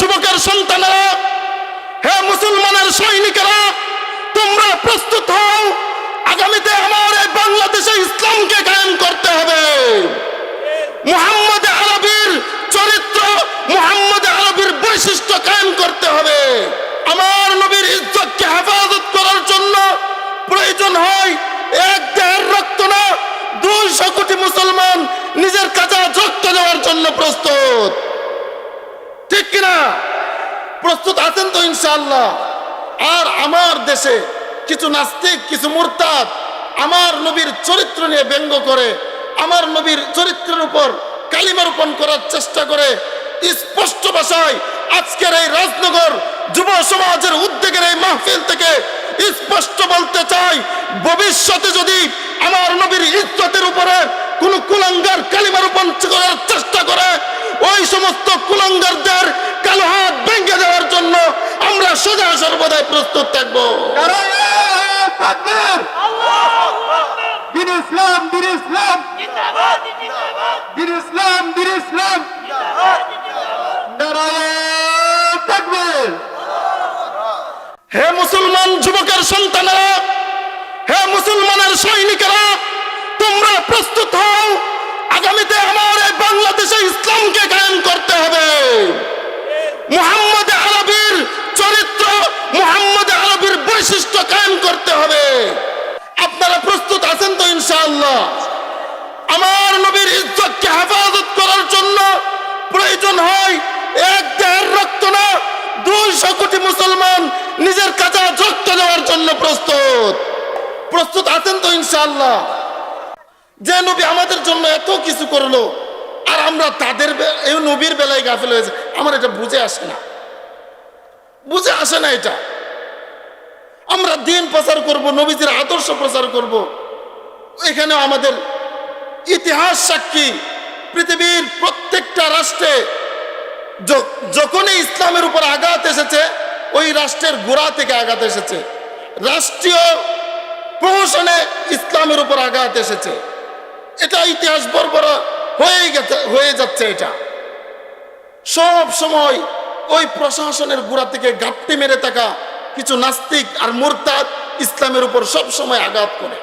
যুবকের সন্তানেরা, হে মুসলমানের সৈনিকেরা, তোমরা প্রস্তুত হও, আগামীতে আমার এই বাংলাদেশে ইসলামকে কায়েম করতে হবে। মুহাম্মদ আরবির চরিত্র, মুহাম্মদ আরবির বৈশিষ্ট্য কায়েম করতে হবে। আমার নবীর ইজ্জতকে হেফাজত করার জন্য প্রয়োজন হয় এক দেহের রক্ত না, দুইশো কোটি মুসলমান নিজের কাজা রক্ত দেওয়ার জন্য প্রস্তুত। ঠিক কিনা? প্রস্তুত আছেন তো ইনশাআল্লাহ? আর আমার দেশে কিছু নাস্তিক, কিছু মুরতাদ আমার নবীর চরিত্র নিয়ে ব্যঙ্গ করে, আমার নবীর চরিত্রের উপর কালিমা রোপণ করার চেষ্টা করে, স্পষ্ট ভাষায় আজকের এই রাজনগর যুব সমাজের উদ্যোগের এই মাহফিল থেকে স্পষ্ট বলতে চাই, ভবিষ্যতে যদি আমার নবীর ইজ্জতের উপরে কোন কুলাঙ্গার কালিমা রোপণ করার চেষ্টা করে ওই সমস্ত কুলাঙ্গারদের কালো হাত ভেঙে দেওয়ার জন্য আমরা সোজা সর্বদাই প্রস্তুত থাকব। দিন ইসলাম দিন ইসলাম। দিন ইসলাম দিন ইসলাম। হে মুসলমান যুবকের সন্তানেরা হে মুসলমানের সৈনিকেরা তোমরা প্রস্তুত হও। আগামীতে আমার বাংলাদেশে ইসলামকে কায়েম করতে হবে। মুহাম্মদ আরবির চরিত্র, মুহাম্মদ আরবির বৈশিষ্ট্য কায়েম করতে হবে। আপনারা প্রস্তুত আছেন তো ইনশাআল্লাহ? আমার নবীর ইজ্জতকে হেফাজত করার জন্য প্রয়োজন হয় এক দেহের রক্ত না, দুইশো কোটি মুসলমান নিজের কাজা রক্ত দেওয়ার জন্য প্রস্তুত। প্রস্তুত আছেন তো ইনশাআল্লাহ? যে নবী আমাদের জন্য এত কিছু করল আমরা তাদের এই নবীর বেলায় গাফেল হয়েছে। আমার এটা বুঝে আসে না। বুঝে আসে না এটা। আমরা দিন প্রচার করব, নবীজির আদর্শ প্রচার করব। এখানে আমাদের ইতিহাস সাক্ষী, পৃথিবীর প্রত্যেকটা রাষ্ট্রে যখনই ইসলামের উপর আঘাত এসেছে, ওই রাষ্ট্রের গোড়া থেকে আঘাত এসেছে। রাষ্ট্রীয় প্রহসনে ইসলামের উপর আঘাত এসেছে। এটা ইতিহাস বর্বরা হয়ে গেছে, হয়ে যাচ্ছে এটা। সব সময় ওই প্রশাসনের গোড়া থেকে গাপটি মেরে থাকা কিছু নাস্তিক আর মোরতাদ ইসলামের উপর সব সময় আঘাত করে।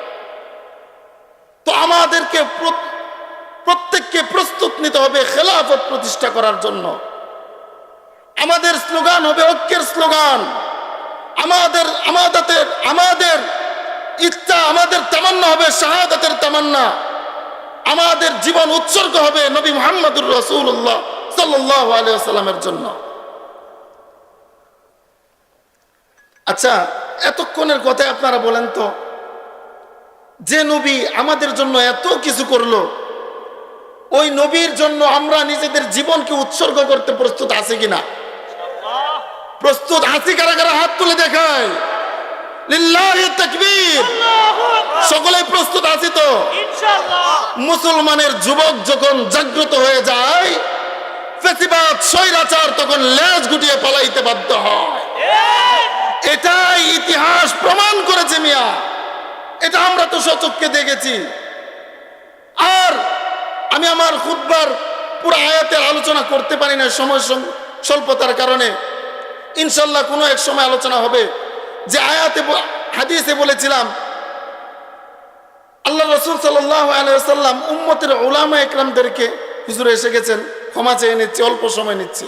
তো আমাদেরকে প্রত্যেককে প্রস্তুত নিতে হবে খেলাফত প্রতিষ্ঠা করার জন্য। আমাদের স্লোগান হবে ঐক্যের স্লোগান। আমাদের আমাদের আমাদের ইচ্ছা, আমাদের তামান্না হবে শাহাদাতের তামান্না। আমাদের জীবন উৎসর্গ হবে নবী মোহাম্মদুর রসুল্লাহ সাল্লাহ আলিয়াল্লামের জন্য। আচ্ছা এতক্ষণের কথায় আপনারা বলেন তো যে নবী আমাদের জন্য এত কিছু করল ওই নবীর জন্য আমরা নিজেদের জীবনকে উৎসর্গ করতে প্রস্তুত আছে কিনা? প্রস্তুত আছি কারা কারা? হাত তুলে দেখায় লিল্লাহি তাকবীর। সকলে প্রস্তুত আছি তো? মুসলমানের যুবক যখন জাগ্রত হয়ে যায় ফেসিবাদ স্বৈরাচার তখন লেজ গুটিয়ে পালাইতে বাধ্য হয়। এটাই ইতিহাস প্রমাণ করেছে মিয়া। এটা আমরা তো সচক্ষে দেখেছি। আর আমি আমার খুদবার পুরো আয়াতের আলোচনা করতে পারি না সময় স্বল্পতার কারণে। ইনশাল্লাহ কোনো এক সময় আলোচনা হবে। যে আয়াতে হাদিসে বলেছিলাম, আল্লাহ রসুল সাল্লাম উম্মতের ওলামা একরামদেরকে হুজুরে এসে গেছেন, ক্ষমা চেয়ে নিচ্ছে, অল্প সময় নিচ্ছে।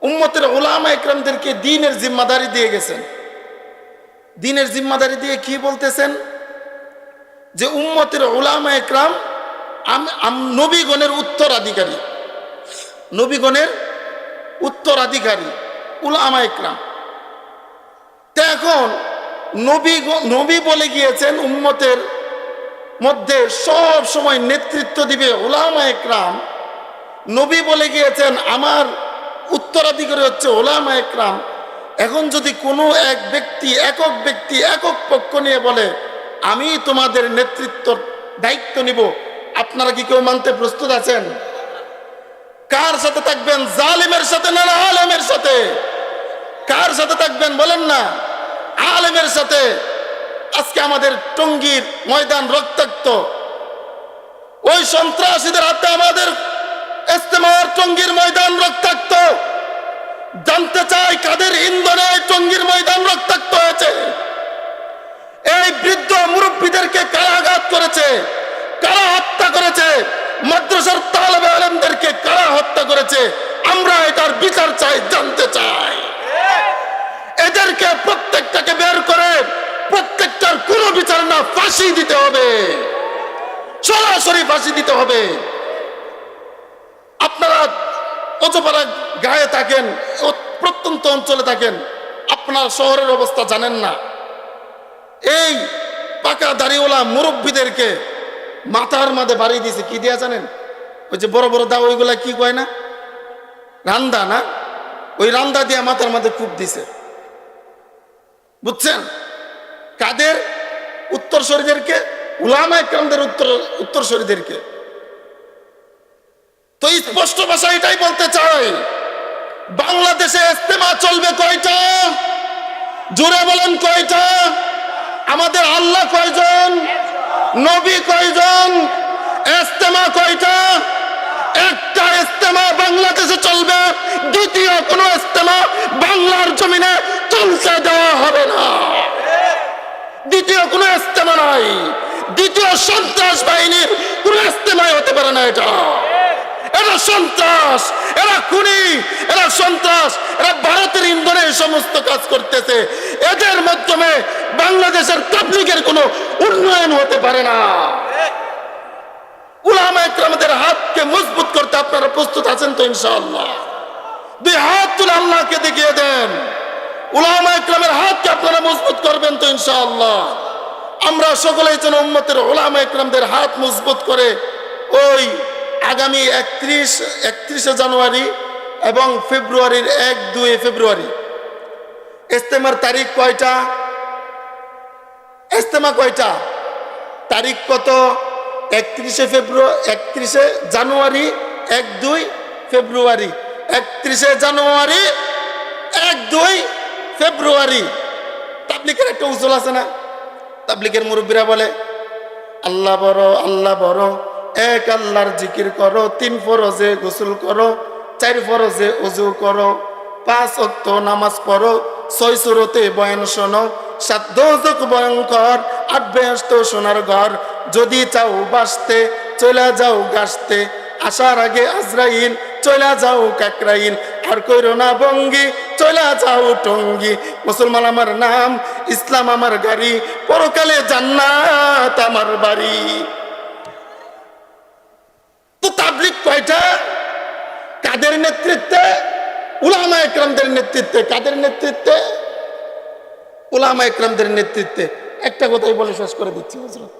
উম্মতের ওলামা একরামদেরকে দিনের জিম্মাদারি দিয়ে গেছেন। দিনের জিম্মাদারি দিয়ে কি বলতেছেন? যে উম্মতের ওলামা একরাম নবীগণের উত্তরাধিকারী। নবীগণের উত্তরাধিকারী, উলামা একরাম। তা এখন নবী নবী বলে গিয়েছেন উম্মতের মধ্যে সব সময় নেতৃত্ব দিবে ওলামা একরাম। নবী বলে গিয়েছেন, আমার উত্তরাধিকারী হচ্ছে ওলামা একরাম। এখন যদি কোনো এক ব্যক্তি, একক ব্যক্তি, একক পক্ষ নিয়ে বলে, আমি তোমাদের নেতৃত্ব দায়িত্ব নিব, আপনারা কি কেউ মানতে প্রস্তুত আছেন? কার সাথে থাকবেন? জালিমের সাথে না আলেমের সাথে? কার সাথে থাকবেন? বলেন না। আলেমের সাথে আজকে আমাদের টঙ্গীর ময়দান রক্তাক্ত। ওই সন্ত্রাসীদের হাতে আমাদের ইস্তেমার টঙ্গীর ময়দান রক্তাক্ত। জানতে চাই কাদের ইন্ধনে টঙ্গীর ময়দান রক্তাক্ত হয়েছে। এই বৃদ্ধ মুরব্বীদেরকে কারা আঘাত করেছে? কারা হত্যা করেছে? মাদ্রাসার তালেবে আলমদেরকে কারা হত্যা করেছে? আমরা এটার বিচার চাই, জানতে চাই। এদেরকে প্রত্যেকটাকে বের করে প্রত্যেকটার কোনো বিচার না, ফাঁসি দিতে হবে। সরাসরি ফাঁসি দিতে হবে। আপনারা অজপাড়া গায়ে থাকেন, প্রত্যন্ত অঞ্চলে থাকেন, আপনার শহরের অবস্থা জানেন না। এই পাকা দাড়িওয়ালা মুরব্বীদেরকে মাথার মাঝে বাড়ি দিয়েছে, কি দিয়া জানেন? ওই যে বড় বড় দা ওইগুলা কি কয় না? রান্দা না? ওই রান্দা দিয়া মাথার মাঝে খুব দিছে। বুঝছেন? কাদের? উত্তরসূরিদেরকে উলামা একরামদের উত্তর উত্তরসূরিদেরকে তো স্পষ্ট ভাষা এটাই বলতে চাই, বাংলাদেশে ইস্তেমা চলবে কয়টা? জোরে বলেন কয়টা? আমাদের আল্লাহ কয়জন? নবী কয়জন? ইস্তেমা কয়টা? একটা ইস্তেমা বাংলাদেশে চলবে, দ্বিতীয় কোন ইস্তেমা বাংলার জমিনে না। দ্বিতীয় কোন ইস্তেমা নাই। দ্বিতীয় সন্ত্রাস বাহিনীর কোন ইস্তেমাই হতে পারে না এটা। এরা সন্ত্রাস, এরা খুনি, এরা সন্ত্রাস, এরা ভারতের ইন্ধনে সমস্ত কাজ করতেছে। এদের মাধ্যমে বাংলাদেশের তাবলিগের কোনো উন্নয়ন হতে পারে না। উলামা হাতকে মজবুত করতে আপনারা প্রস্তুত আছেন তো ইনশাআল্লাহ। দুই হাত তুলে আল্লাহকে দেখিয়ে দেন। উলামা একরামের হাতকে আপনারা মজবুত করবেন তো ইনশাআল্লাহ। আমরা সকলেই যেন উম্মতের ওলামা একরামদের হাত মজবুত করে ওই আগামী একত্রিশ, একত্রিশে জানুয়ারি এবং ফেব্রুয়ারির এক, দুই ফেব্রুয়ারি। ইস্তেমার তারিখ কয়টা? ইস্তেমা কয়টা? তারিখ কত? একত্রিশে ফেব্রুয়ারি একত্রিশে জানুয়ারি, এক, দুই ফেব্রুয়ারি। একত্রিশে জানুয়ারি, এক, দুই ফেব্রুয়ারি। তাবলিকের একটা উজল আছে না? তাবলিকের মুরব্বীরা বলে, আল্লাহ বড় আল্লাহ বড়, এক আল্লাহর জিকির করো, তিন ফরজে গোসল করো, চার ফরজে অজু করো, পাঁচ অক্ত নামাজ পড়ো, ছয় সুরতে বয়ান শোনো, সাত দোজক ভয়ঙ্কর, আট ব্যস্ত সোনার ঘর, যদি চাও বাসতে চলে যাও গাছতে, আসার আগে আজরাইল, চলে যাও কাকরাইল, আর কইরো না বঙ্গি চলে যাও টঙ্গি। মুসলমান আমার নাম, ইসলাম আমার গাড়ি, পরকালে জান্নাত আমার বাড়ি। তো তাবলিক কয়টা? কাদের নেতৃত্বে? উলামা একরামদের নেতৃত্বে। কাদের নেতৃত্বে? উলামা একরামদের নেতৃত্বে। একটা কথাই বলে শেষ করে দিচ্ছি হজরত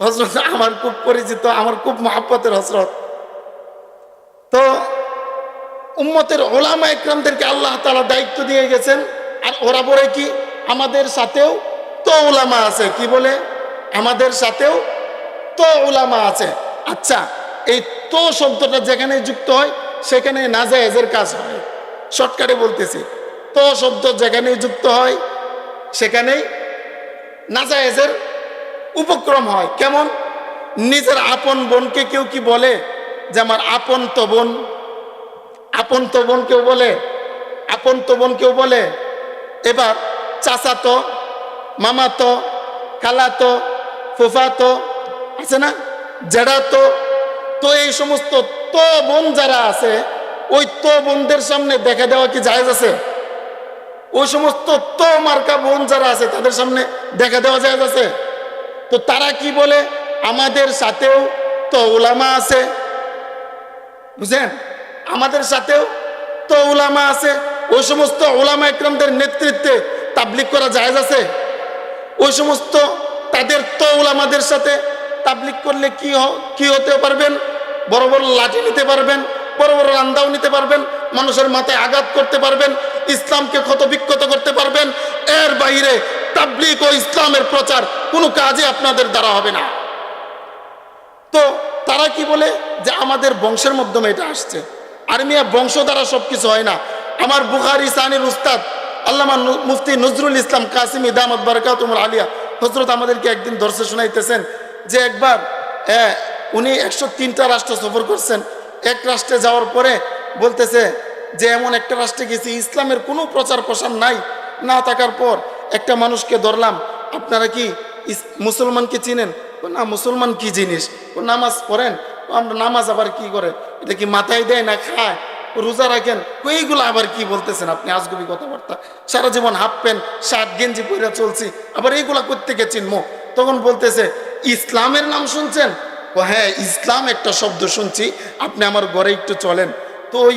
হজরত আমার খুব পরিচিত, আমার খুব মহাব্বতের হজরত তো উম্মতের ওলামা একরামদেরকে আল্লাহ তালা দায়িত্ব দিয়ে গেছেন। আর ওরা বলে কি? আমাদের সাথেও তো ওলামা আছে। কি বলে? আমাদের সাথেও তো ওলামা আছে। আচ্ছা এই তো শব্দটা যেখানে যুক্ত হয়, সেখানে নাজায়েজের কাজ হয়। শর্টকাটে বলতেছি, তো শব্দ যেখানে যুক্ত হয়, সেখানেই নাজায়েজের উপক্রম হয়। কেমন? নিজের আপন বোনকে কেউ কি বলে? যে, আমার আপন তো বোন। আপন তো বোন কেউ বলে, আপন তো বোন কেউ বলে, এবার চাচা তো, মামা তো, খালা তো, ফুফা তো, আছে না? জেডা তো তো এই সমস্ত তো বোন যারা আছে, ওই তো বোনদের সামনে দেখা দেওয়া কি জায়েজ আছে? ওই সমস্ত তো মার্কা বোন যারা আছে, তাদের সামনে দেখা দেওয়া জায়েজ আছে? তো তারা কি বলে? আমাদের সাথেও তো ওলামা আছে। বুঝলেন? আমাদের সাথেও তো ওলামা আছে। ওই সমস্ত ওলামা একরামদের নেতৃত্বে তাবলিক করা জায়েজ আছে? ওই সমস্ত তাদের তো ওলামাদের সাথে তাবলিক করলে কি কি হতে পারবেন? বড় বড় লাঠি নিতে পারবেন, বড় বড় রান্দাও নিতে পারবেন, মানুষের মাথায় আঘাত করতে পারবেন, ইসলামকে ক্ষত বিক্ষত করতে পারবেন, এর বাইরে তাবলিক ও ইসলামের প্রচার কোনো কাজে আপনাদের দ্বারা হবে না। তো তারা কি বলে যে আমাদের বংশের মাধ্যমে এটা আসছে? আর মিয়া বংশ দ্বারা সব কিছু হয় না। আমার বুখারি, সানির উস্তাদ, আল্লামা মুফতি নজরুল ইসলাম কাসিমি দামত বারকাতুমুল আলিয়া হজরত আমাদেরকে একদিন দর্শে শোনাইতেছেন যে একবার উনি একশো তিনটা রাষ্ট্র সফর করছেন। এক রাষ্ট্রে যাওয়ার পরে বলতেছে যে এমন একটা রাষ্ট্রে গেছি, ইসলামের কোনো প্রচার প্রসার নাই। না থাকার পর একটা মানুষকে ধরলাম। আপনারা কি মুসলমানকে চিনেন? না, মুসলমান কি জিনিস? নামাজ পড়েন। নামাজ আবার কি করে এটা কি মাথায় দেয় না খায়? রোজা রাখেন? এইগুলো আবার কি বলতেছেন আপনি? আজগবি কথাবার্তা। সারা জীবন হাফ প্যান্ট শার্ট গেঞ্জি পরে চলছি। আবার এইগুলা কোথেকে চিনবো? তখন বলতেছে, ইসলামের নাম শুনছেন? ও হ্যাঁ ইসলাম একটা শব্দ শুনছি। আপনি আমার ঘরে একটু চলেন। তো ওই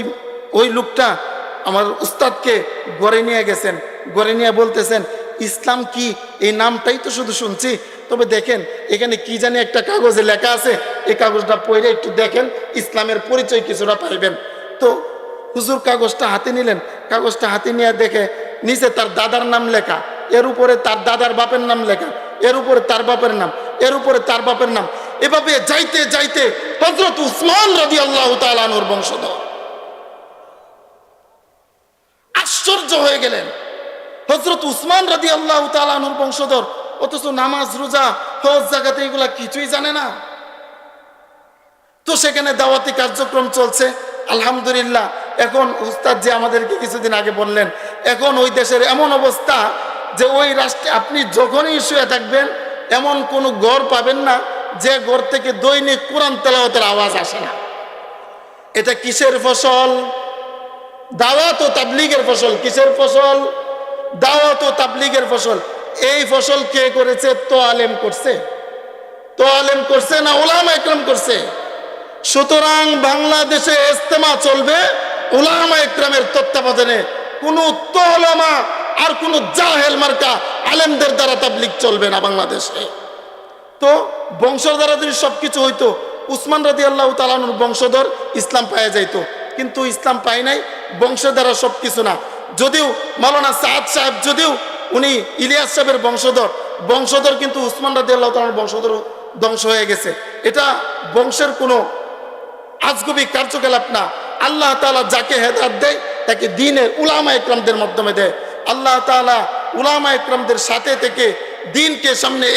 ওই লোকটা আমার উস্তাদকে ঘরে নিয়ে গেছেন। ঘরে নিয়ে বলতেছেন, ইসলাম কি? এই নামটাই তো শুধু শুনছি। তবে দেখেন, এখানে কি জানি একটা কাগজে লেখা আছে, এই কাগজটা পড়ে একটু দেখেন, ইসলামের পরিচয় কিছুটা পাইবেন। তো হুজুর কাগজটা হাতে নিলেন, কাগজটা হাতে নিয়ে দেখে নিচে তার দাদার নাম লেখা, এর উপরে তার দাদার বাপের নাম লেখা, এর উপরে তার বাপের নাম, এর উপরে তার বাপের নাম। এভাবে যাইতে যাইতে হজরত উসমান রদি আল্লাহ তালানুর বংশধর। আশ্চর্য হয়ে গেলেন। হজরত উসমান রাদি আল্লাহ তালানুর বংশধর অথচ নামাজ, রোজা, হজ জাগাতে এগুলা কিছুই জানে না। তো সেখানে দাওয়াতি কার্যক্রম চলছে। আলহামদুলিল্লাহ, এখন উস্তাদ যে আমাদেরকে কিছুদিন আগে বললেন, এখন ওই দেশের এমন অবস্থা যে ওই রাষ্ট্রে আপনি যখনই শুয়ে থাকবেন, এমন কোনো গড় পাবেন না যে গড় থেকে দৈনিক কোরআন তেলাওয়াতের আওয়াজ আসে না। এটা কিসের ফসল? দাওয়াত ও তাবলিগের ফসল কিসের ফসল? দাওয়াত ও তাবলিগের ফসল। এই ফসল কে করেছে? তো আলেম করছে। তো আলেম করছে না ওলাম একরম করছে? সুতরাং বাংলাদেশে ইস্তেমা চলবে ওলামা একরামের তত্ত্বাবধানে। কোন তোলামা আর কোন জাহেল মার্কা আলেমদের দ্বারা তাবলিগ চলবে না বাংলাদেশে। তো বংশের দ্বারা যদি সবকিছু হইতো, উসমান রাদি আল্লাহ তালানুর বংশধর ইসলাম পাওয়া যাইতো। কিন্তু ইসলাম পায় নাই বংশের দ্বারা সবকিছু না। যদিও মাওলানা সাদ সাহেব যদিও উনি ইলিয়াস সাহেবের বংশধর। বংশধর কিন্তু উসমান রাজি আল্লাহ তালার বংশধর ধ্বংস হয়ে গেছে। এটা বংশের কোনো আজগবি কার্যকলাপ না। আল্লাহ তালা যাকে হেদাত দেয়, তাকে দিনে উলামা একরামদের মাধ্যমে দেয়। আল্লাহ তালা উলামা একরামদের সাথে থেকে দিনকে সামনে